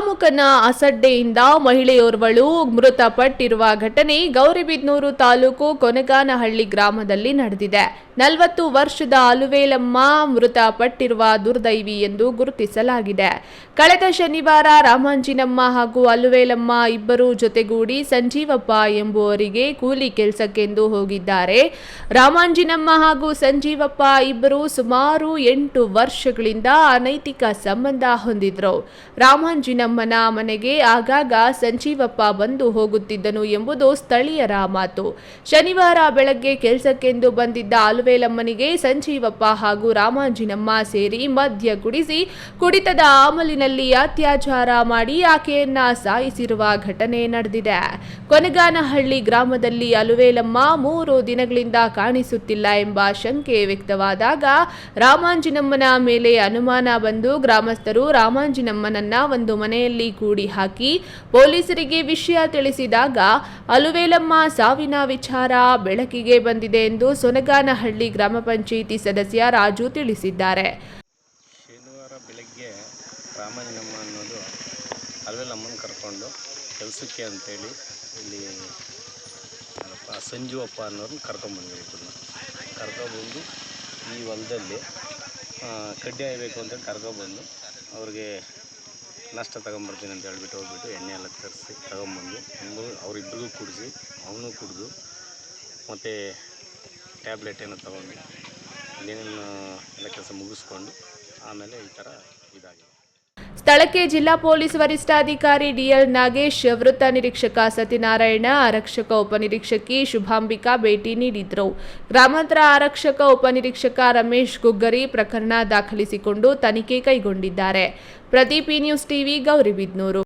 um ಕಾಮುಕನ ಅಸಡ್ಡೆಯಿಂದ ಮಹಿಳೆಯೋರ್ವಳು ಮೃತಪಟ್ಟಿರುವ ಘಟನೆ ಗೌರಿಬಿದ್ನೂರು ತಾಲೂಕು ಕೊನೆಗಾನಹಳ್ಳಿ ಗ್ರಾಮದಲ್ಲಿ ನಡೆದಿದೆ. ನಲವತ್ತು ವರ್ಷದ ಅಲುವೇಲಮ್ಮ ಮೃತಪಟ್ಟಿರುವ ದುರ್ದೈವಿ ಎಂದು ಗುರುತಿಸಲಾಗಿದೆ. ಕಳೆದ ಶನಿವಾರ ರಾಮಾಂಜಿನಮ್ಮ ಹಾಗೂ ಅಲುವೇಲಮ್ಮ ಇಬ್ಬರು ಜೊತೆಗೂಡಿ ಸಂಜೀವಪ್ಪ ಎಂಬುವರಿಗೆ ಕೂಲಿ ಕೆಲಸಕ್ಕೆಂದು ಹೋಗಿದ್ದಾರೆ. ರಾಮಾಂಜಿನಮ್ಮ ಹಾಗೂ ಸಂಜೀವಪ್ಪ ಇಬ್ಬರು ಸುಮಾರು ಎಂಟು ವರ್ಷಗಳಿಂದ ಅನೈತಿಕ ಸಂಬಂಧ ಹೊಂದಿದ್ರು. ರಾಮಾಂಜಿನಮ್ಮನ ಮನೆಗೆ ಆಗಾಗ ಸಂಜೀವಪ್ಪ ಬಂದು ಹೋಗುತ್ತಿದ್ದನು ಎಂಬುದು ಸ್ಥಳೀಯರ ಮಾತು. ಶನಿವಾರ ಬೆಳಗ್ಗೆ ಕೆಲಸಕ್ಕೆಂದು ಬಂದಿದ್ದ ಅಲುವೇಲಮ್ಮನಿಗೆ ಸಂಜೀವಪ್ಪ ಹಾಗೂ ರಾಮಾಂಜಿನಮ್ಮ ಸೇರಿ ಮದ್ಯ ಕುಡಿಸಿ, ಕುಡಿತದ ಆಮಲಿನಲ್ಲಿ ಅತ್ಯಾಚಾರ ಮಾಡಿ ಆಕೆಯನ್ನ ಸಾಯಿಸಿರುವ ಘಟನೆ ನಡೆದಿದೆ. ಕೊನೆಗಾನಹಳ್ಳಿ ಗ್ರಾಮದಲ್ಲಿ ಅಲುವೇಲಮ್ಮ ಮೂರು ದಿನಗಳಿಂದ ಕಾಣಿಸುತ್ತಿಲ್ಲ ಎಂಬ ಶಂಕೆ ವ್ಯಕ್ತವಾದಾಗ ರಾಮಾಂಜಿನಮ್ಮನ ಮೇಲೆ ಅನುಮಾನ ಬಂದು ಗ್ರಾಮಸ್ಥರು ರಾಮಾಂಜಿನಮ್ಮನನ್ನ ಒಂದು ಮನೆಯಲ್ಲಿ ಕೂಡಿ ಹಾಕಿ ಪೊಲೀಸರಿಗೆ ವಿಷಯ ತಿಳಿಸಿದಾಗ ಅಲುವೇಲಮ್ಮ ಸಾವಿನ ವಿಚಾರ ಬೆಳಕಿಗೆ ಬಂದಿದೆ ಎಂದು ಸೊನಗಾನಹಳ್ಳಿ ಗ್ರಾಮ ಪಂಚಾಯಿತಿ ಸದಸ್ಯ ರಾಜು ತಿಳಿಸಿದ್ದಾರೆ. ಶನಿವಾರ ಬೆಳಗ್ಗೆ ರಾಮಲಿಂಗಮ್ಮ ಅನ್ನೋದು ಅಲುವೇಲಮ್ಮನ ಕರ್ಕೊಂಡು ಕೆಲಸಕ್ಕೆ ಅಂತೇಳಿ ಇಲ್ಲಿ ಸಂಜುವಪ್ಪ ಅನ್ನೋರನ್ನ ಕರ್ಕೊಂಬಂದ್ವಿ ಇಬ್ಬರನ್ನ ಕರ್ಕೊಬಂದು ಈ ಹೊಲದಲ್ಲಿ ಕಡ್ಡಿ ಆಯ್ಬೇಕು ಅಂತೇಳಿ ಕರ್ಕೊಬಂದು ಅವ್ರಿಗೆ ನಾಷ್ಟ ತಗೊಂಬರ್ತೀನಿ ಅಂತ ಹೇಳ್ಬಿಟ್ಟು ಹೋಗ್ಬಿಟ್ಟು ಎಣ್ಣೆ ಎಲ್ಲ ತರಿಸಿ ತಗೊಂಬಂದು ಒಂದು ಅವರಿಬ್ಬರಿಗೂ ಕುಡಿಸಿ, ಅವನು ಕುಡಿದು, ಮತ್ತು ಟ್ಯಾಬ್ಲೆಟ್ ಏನೋ ತಗೊಂಡು ಏನೇನು ಎಲ್ಲ ಕೆಲಸ ಮುಗಿಸ್ಕೊಂಡು ಆಮೇಲೆ ಈ ಥರ ಇದಾಗಿದೆ. ಸ್ಥಳಕ್ಕೆ ಜಿಲ್ಲಾ ಪೊಲೀಸ್ ವರಿಷ್ಠಾಧಿಕಾರಿ ಡಿಎಲ್ ನಾಗೇಶ್, ವೃತ್ತ ನಿರೀಕ್ಷಕ ಸತ್ಯನಾರಾಯಣ, ಆರಕ್ಷಕ ಉಪನಿರೀಕ್ಷಕಿ ಶುಭಾಂಬಿಕಾ ಭೇಟಿ ನೀಡಿದ್ರು. ಗ್ರಾಮಾಂತರ ಆರಕ್ಷಕ ಉಪನಿರೀಕ್ಷಕ ರಮೇಶ್ ಗುಗ್ಗರಿ ಪ್ರಕರಣ ದಾಖಲಿಸಿಕೊಂಡು ತನಿಖೆ ಕೈಗೊಂಡಿದ್ದಾರೆ. Pradeep news TV Gauribidanur